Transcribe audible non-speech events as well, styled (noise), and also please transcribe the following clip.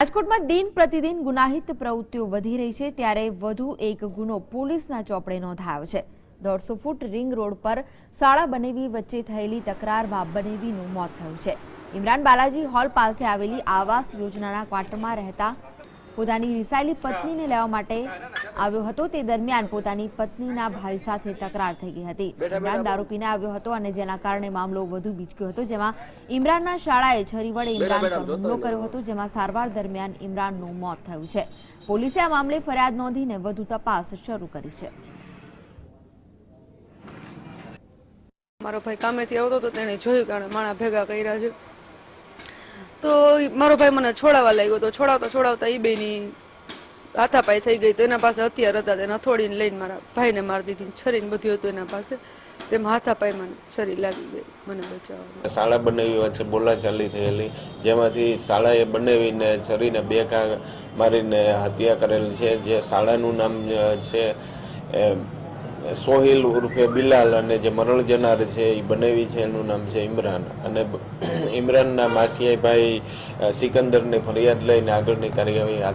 રાજકોટમાં દિન પ્રતિદિન ગુનાહિત પ્રવૃત્તિઓ વધી રહી છે, ત્યારે વધુ એક ગુનો પોલીસના ચોપડે નોંધાયો છે. દોઢસો ફૂટ રિંગ રોડ પર શાળા બનેવી વચ્ચે થયેલી તકરારમાં બનેવીનું મોત થયું છે. ઇમરાન બાલાજી હોલ પાસે આવેલી આવાસ યોજનાના ક્વાર્ટરમાં રહેતા પોતાની રિસાયેલી પત્નીને લેવા માટે આવ્યો હતો. તે દરમિયાન પોતાની પત્નીના ભાઈ સાથે તકરાર થઈ ગઈ હતી. ઇમરાન દારૂ પીને આવ્યો હતો અને જેના કારણે મામલો વધુ બીચક્યો હતો જેમાં ઇમરાનના શાળાએ છરી વડે ઇમરાન પર હુમલો કર્યો હતો જેમાં સારવાર દરમિયાન ઇમરાનનું મોત થયું છે. પોલીસે આ મામલે ફરિયાદ નોંધીને વધુ તપાસ શરૂ કરી છે. મારો ભાઈ કામેથી આવતો હતો તેણે જોયું કે માણા ભેગા કર્યા છે. તો મારો ભાઈ મને છોડાવવા લાગ્યો તો છોડાવતા છોડાવતા એ બેની હાથાપાઈ થઈ ગઈ તો એના પાસે હથિયાર હતા, તેને થોડીને લઈને મારા ભાઈને મારી દીધી છરીને બધું હતું એના પાસે. તેમાં હાથાપાઈમાં છરી લાગી ગઈ, મને બચાવવા. શાળા બનાવી વચ્ચે બોલાચાલી થયેલી. જેમાંથી શાળાએ બનાવીને છરીને બે ઘા મારીને હત્યા કરેલી છે. જે શાળાનું નામ છે સોહિલ ઉર્ફે બિલાલ અને જે મરણ જનાર છે, એ બનાવી છે, એનું નામ છે ઇમરાન. અને (clears throat) ઇમરાનના માસિયાભાઈ સિકંદરની ફરિયાદ લઈને આગળની કાર્યવાહી